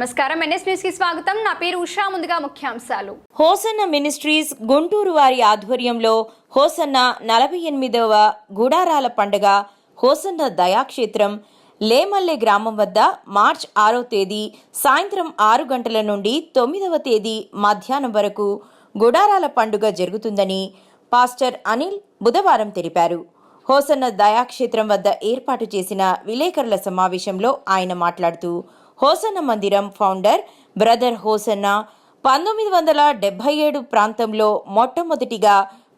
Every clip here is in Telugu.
నమస్కారం. ఎన్ఎస్ న్యూస్కి స్వాగతం. నా పేరు ఉషా. ముందుగా ముఖ్యాంశాలు. హోసన్న మినిస్ట్రీస్ గుంటూరు వారి ఆధ్వర్యంలో హోసన్న నలభై ఎనిమిదవ గుడారాల పండుగ హోసన్న దయాక్షేత్రం లేమల్లె గ్రామం వద్ద మార్చ్ ఆరో తేదీ సాయంత్రం ఆరు గంటల నుండి తొమ్మిదవ తేదీ మధ్యాహ్నం వరకు గుడారాల పండుగ జరుగుతుందని పాస్టర్ అనిల్ బుధవారం తెలిపారు. హోసన్న దయాక్షేత్రం వద్ద ఏర్పాటు చేసిన విలేకరుల సమావేశంలో ఆయన మాట్లాడుతూ హోసన్న మందిరం ఫౌండర్ బ్రదర్ హోసన్న. పంతొమ్మిది వందల డెబ్బై ఏడు ప్రాంతంలో మొట్టమొదటిగా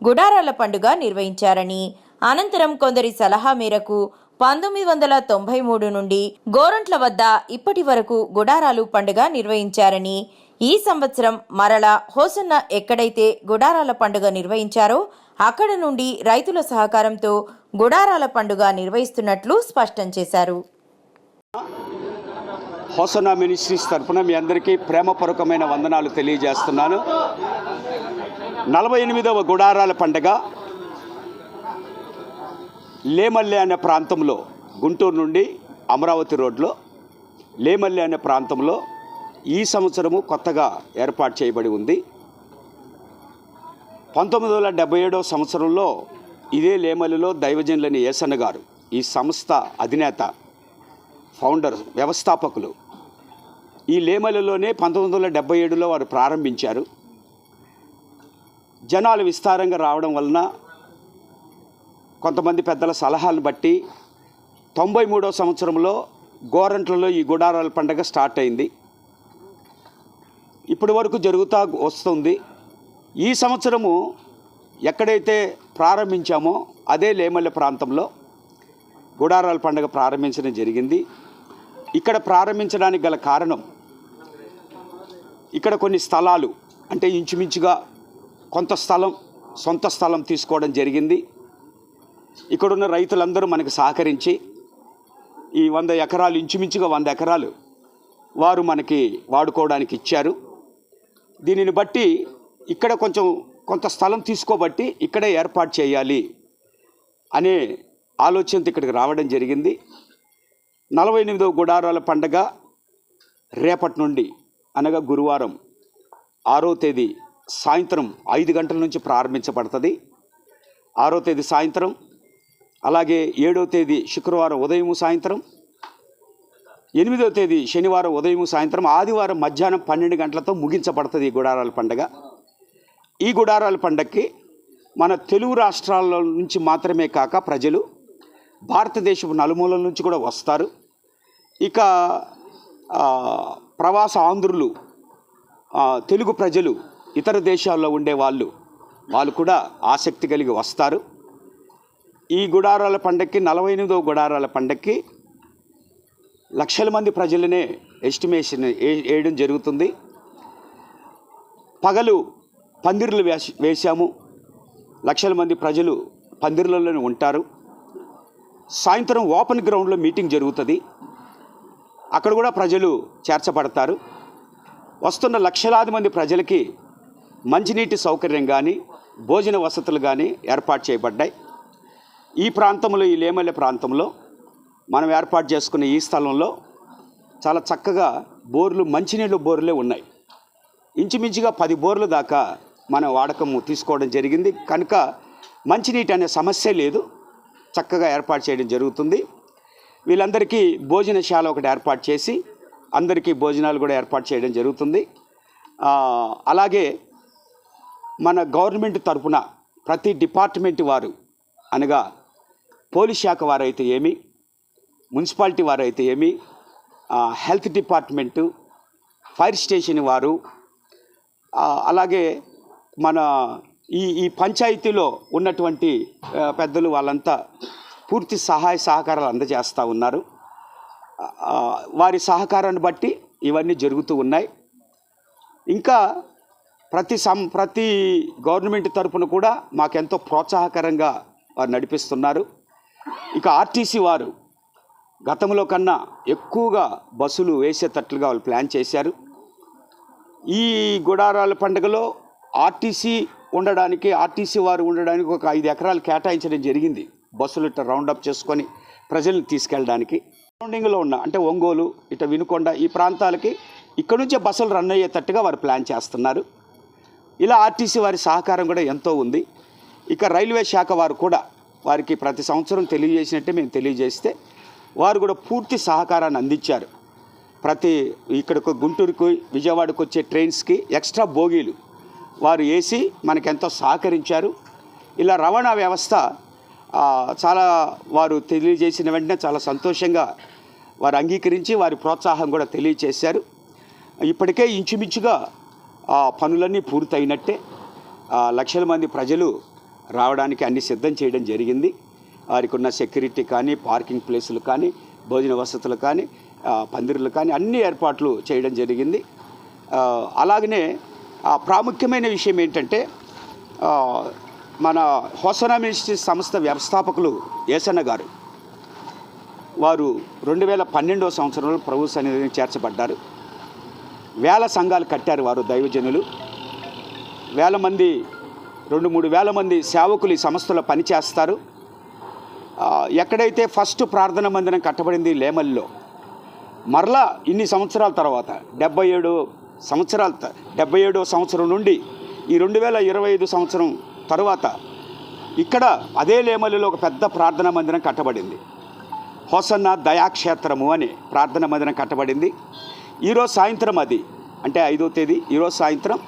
గుడారాల పండుగ నిర్వహించారని అనంతరం కొందరి సలహా మేరకు పంతొమ్మిది వందల తొంభై మూడు నుండి గోరంట్ల వద్ద ఇప్పటి వరకు గుడారాలు పండుగ నిర్వహించారని ఈ సంవత్సరం మరలా హోసన్న ఎక్కడైతే గుడారాల పండుగ నిర్వహించారో అక్కడ నుండి రైతుల సహకారంతో గుడారాల పండుగ నిర్వహిస్తున్నట్లు స్పష్టం చేశారు. హోసనా మినిస్ట్రీస్ తరఫున మీ అందరికీ ప్రేమపూర్వకమైన వందనాలు తెలియజేస్తున్నాను. నలభై ఎనిమిదవ గుడారాల పండగ లేమల్లె అనే ప్రాంతంలో గుంటూరు నుండి అమరావతి రోడ్లో లేమల్లె అనే ప్రాంతంలో ఈ సంవత్సరము కొత్తగా ఏర్పాటు చేయబడి ఉంది. పంతొమ్మిది వందల డెబ్బై ఏడవ సంవత్సరంలో ఇదే లేమల్లిలో దైవజనులని ఏసన్న గారు ఈ సంస్థ అధినేత ఫౌండర్ వ్యవస్థాపకులు. ఈ లేమలలోనే పంతొమ్మిది వందల డెబ్బై ఏడులో వారు ప్రారంభించారు. జనాలు విస్తారంగా రావడం వలన కొంతమంది పెద్దల సలహాలను బట్టి తొంభై మూడో సంవత్సరంలో గోరంట్లలో ఈ గుడారాల పండగ స్టార్ట్ అయింది. ఇప్పటి వరకు జరుగుతూ వస్తుంది. ఈ సంవత్సరము ఎక్కడైతే ప్రారంభించామో అదే లేమల్లె ప్రాంతంలో గుడారాల పండుగ ప్రారంభించడం జరిగింది. ఇక్కడ ప్రారంభించడానికి గల కారణం ఇక్కడ కొన్ని స్థలాలు అంటే ఇంచుమించుగా కొంత స్థలం సొంత స్థలం తీసుకోవడం జరిగింది. ఇక్కడున్న రైతులందరూ మనకు సహకరించి ఈ వంద ఎకరాలు ఇంచుమించుగా వంద ఎకరాలు వారు మనకి వాడుకోవడానికి ఇచ్చారు. దీనిని బట్టి ఇక్కడ కొంచెం కొంత స్థలం తీసుకోబట్టి ఇక్కడే ఏర్పాటు చేయాలి అనే ఆలోచనతో ఇక్కడికి రావడం జరిగింది. నలభై ఎనిమిదవ గుడారాల పండగ రేపటి నుండి అనగా గురువారం ఆరో తేదీ సాయంత్రం ఐదు గంటల నుంచి ప్రారంభించబడుతుంది. ఆరో తేదీ సాయంత్రం అలాగే ఏడో తేదీ శుక్రవారం ఉదయం సాయంత్రం ఎనిమిదో తేదీ శనివారం ఉదయం సాయంత్రం ఆదివారం మధ్యాహ్నం పన్నెండు గంటలతో ముగించబడుతుంది ఈ గుడారాల పండగ. ఈ గుడారాల పండగకి మన తెలుగు రాష్ట్రాల నుంచి మాత్రమే కాక ప్రజలు భారతదేశపు నలుమూలల నుంచి కూడా వస్తారు. ఇక ప్రవాస ఆంధ్రులు తెలుగు ప్రజలు ఇతర దేశాల్లో ఉండే వాళ్ళు వాళ్ళు కూడా ఆసక్తి కలిగి వస్తారు. ఈ గుడారాల పండక్కి నలభై ఎనిమిదవ గుడారాల పండక్కి లక్షల మంది ప్రజలనే ఎస్టిమేషన్ ఏ- వేయడం జరుగుతుంది. పగలు పందిర్లు వేసి వేశాము. లక్షల మంది ప్రజలు పందిర్లలోనే ఉంటారు. సాయంత్రం ఓపెన్ గ్రౌండ్లో మీటింగ్ జరుగుతుంది. అక్కడ కూడా ప్రజలు చేర్చబడతారు. వస్తున్న లక్షలాది మంది ప్రజలకి మంచినీటి సౌకర్యం కానీ భోజన వసతులు కానీ ఏర్పాటు చేయబడ్డాయి. ఈ ప్రాంతంలో ఈ లేమల్లె ప్రాంతంలో మనం ఏర్పాటు చేసుకున్న ఈ స్థలంలో చాలా చక్కగా బోర్లు మంచినీళ్ళు బోర్లే ఉన్నాయి. ఇంచుమించుగా పది బోర్లు దాకా మనం వాడకము తీసుకోవడం జరిగింది. కనుక మంచినీటి అనే సమస్య లేదు. చక్కగా ఏర్పాటు చేయడం జరుగుతుంది. వీళ్ళందరికీ భోజనశాల ఒకటి ఏర్పాటు చేసి అందరికీ భోజనాలు కూడా ఏర్పాటు చేయడం జరుగుతుంది. అలాగే మన గవర్నమెంట్ తరపున ప్రతి డిపార్ట్మెంట్ వారు అనగా పోలీస్ శాఖ వారైతే ఏమి మున్సిపాలిటీ వారు అయితే ఏమి హెల్త్ డిపార్ట్మెంటు ఫైర్ స్టేషన్ వారు అలాగే మన ఈ ఈ పంచాయతీలో ఉన్నటువంటి పెద్దలు వాళ్ళంతా పూర్తి సహాయ సహకారాలు అందజేస్తూ ఉన్నారు. వారి సహకారాన్ని బట్టి ఇవన్నీ జరుగుతూ ఉన్నాయి. ఇంకా ప్రతి సం ప్రతి గవర్నమెంట్ తరపున కూడా మాకెంతో ప్రోత్సాహకరంగా వారు నడిపిస్తున్నారు. ఇక ఆర్టీసీ వారు గతంలో కన్నా ఎక్కువగా బస్సులు వేసేటట్లుగా వాళ్ళు ప్లాన్ చేశారు. ఈ గుడారాల పండుగలో ఆర్టీసీ ఉండడానికి ఆర్టీసీ వారు ఉండడానికి ఒక ఐదు ఎకరాలు కేటాయించడం జరిగింది. బస్సులు ఇట్లా రౌండప్ చేసుకొని ప్రజల్ని తీసుకెళ్ళడానికి సరౌండింగ్లో ఉన్న అంటే ఒంగోలు ఇట వినుకొండ ఈ ప్రాంతాలకి ఇక్కడ నుంచే బస్సులు రన్ అయ్యేటట్టుగా వారు ప్లాన్ చేస్తున్నారు. ఇలా ఆర్టీసీ వారి సహకారం కూడా ఎంతో ఉంది. ఇక రైల్వే శాఖ వారు కూడా వారికి ప్రతి సంవత్సరం తెలియజేసినట్టే మేము తెలియజేస్తే వారు కూడా పూర్తి సహకారాన్ని అందించారు. ప్రతి ఇక్కడికి గుంటూరుకు విజయవాడకు వచ్చే ట్రైన్స్కి ఎక్స్ట్రా బోగీలు వారు వేసి మనకెంతో సహకరించారు. ఇలా రవాణా వ్యవస్థ చాలా వారు తెలియజేసిన వెంటనే చాలా సంతోషంగా వారు అంగీకరించి వారి ప్రోత్సాహం కూడా తెలియచేశారు. ఇప్పటికే ఇంచుమించుగా ఆ పనులన్నీ పూర్తయినట్టే. లక్షల మంది ప్రజలు రావడానికి అన్ని సిద్ధం చేయడం జరిగింది. వారికి ఉన్న సెక్యూరిటీ కానీ పార్కింగ్ ప్లేసులు కానీ భోజన వసతులు కానీ పందిరులు కానీ అన్ని ఏర్పాట్లు చేయడం జరిగింది. అలాగనే ప్రాముఖ్యమైన విషయం ఏంటంటే మన హోసన మినిస్ట్రీ సంస్థ వ్యవస్థాపకులు ఏసన్న గారు వారు రెండు వేల పన్నెండవ సంవత్సరంలో ప్రభు సన్నిధిని చేర్చబడ్డారు. వేల సంఘాలు కట్టారు వారు దైవజనులు. వేల మంది రెండు మూడు వేల మంది సేవకులు ఈ సంస్థలో పనిచేస్తారు. ఎక్కడైతే ఫస్ట్ ప్రార్థన మందిరం కట్టబడింది లేమల్లో మరలా ఇన్ని సంవత్సరాల తర్వాత డెబ్బై ఏడు సంవత్సరాల డెబ్బై ఏడో సంవత్సరం నుండి ఈ రెండు వేల ఇరవై ఐదు సంవత్సరం తరువాత ఇక్కడ అదే లేమలిలో ఒక పెద్ద ప్రార్థనా మందిరం కట్టబడింది. హోసన్న దయాక్షేత్రము అని ప్రార్థన మందిరం కట్టబడింది. ఈరోజు సాయంత్రం అది అంటే ఐదో తేదీ ఈరోజు సాయంత్రం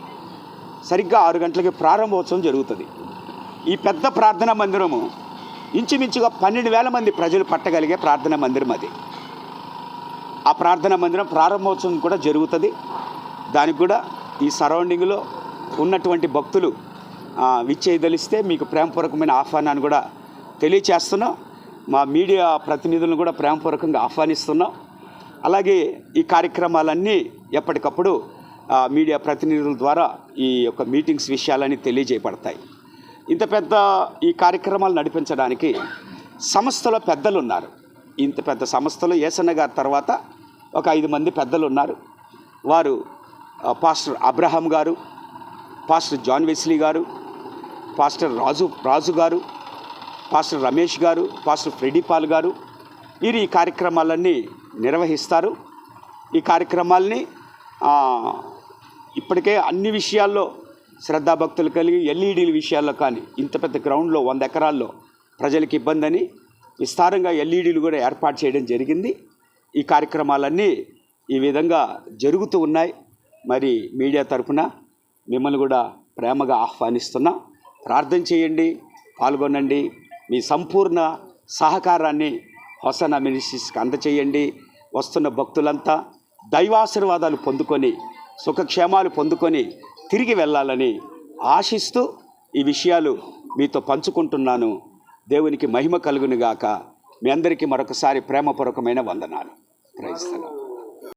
సరిగ్గా ఆరు గంటలకి ప్రారంభోత్సవం జరుగుతుంది. ఈ పెద్ద ప్రార్థనా మందిరము ఇంచుమించుగా పన్నెండు వేల మంది ప్రజలు పట్టగలిగే ప్రార్థనా మందిరం అది. ఆ ప్రార్థనా మందిరం ప్రారంభోత్సవం కూడా జరుగుతుంది. దానికి కూడా ఈ సరౌండింగ్లో ఉన్నటువంటి భక్తులు విచ్చేయదలిస్తే మీకు ప్రేమపూర్వకమైన ఆహ్వానాన్ని కూడా తెలియచేస్తున్నాం. మా మీడియా ప్రతినిధులను కూడా ప్రేమపూర్వకంగా ఆహ్వానిస్తున్నాం. అలాగే ఈ కార్యక్రమాలన్నీ ఎప్పటికప్పుడు మీడియా ప్రతినిధుల ద్వారా ఈ యొక్క మీటింగ్స్ విషయాలన్నీ తెలియజేయబడతాయి. ఇంత పెద్ద ఈ కార్యక్రమాలు నడిపించడానికి సంస్థలో పెద్దలు ఉన్నారు ఇంత పెద్ద సంస్థలో ఏసన్న గారి తర్వాత ఒక ఐదు మంది పెద్దలు ఉన్నారు వారు pastor Abraham garu pastor John Wesley garu pastor Raju Raju garu pastor Ramesh గారు పాస్టర్ ఫ్రెడీ పాల్ గారు వీరు ఈ కార్యక్రమాలన్నీ నిర్వహిస్తారు. ఈ కార్యక్రమాల్ని ఇప్పటికే అన్ని విషయాల్లో శ్రద్ధాభక్తులు కలిగి ఎల్ఈడీల విషయాల్లో కానీ ఇంత పెద్ద గ్రౌండ్లో వంద ఎకరాల్లో ప్రజలకు ఇబ్బంది అని విస్తారంగా ఎల్ఈడీలు కూడా ఏర్పాటు చేయడం జరిగింది. ఈ కార్యక్రమాలన్నీ ఈ విధంగా జరుగుతూ ఉన్నాయి. మరి మీడియా తరఫున మిమ్మల్ని కూడా ప్రేమగా ఆహ్వానిస్తున్నాం. ప్రార్థన చేయండి పాల్గొనండి. మీ సంపూర్ణ సహకారాన్ని హొసన మినిస్ట్రీస్కి అందచేయండి. వస్తున్న భక్తులంతా దైవాశీర్వాదాలు పొందుకొని సుఖక్షేమాలు పొందుకొని తిరిగి వెళ్ళాలని ఆశిస్తూ ఈ విషయాలు మీతో పంచుకుంటున్నాను. దేవునికి మహిమ కలుగునుగాక. మీ అందరికీ మరొకసారి ప్రేమపూర్వకమైన వందనాలు. ప్రైస్తలం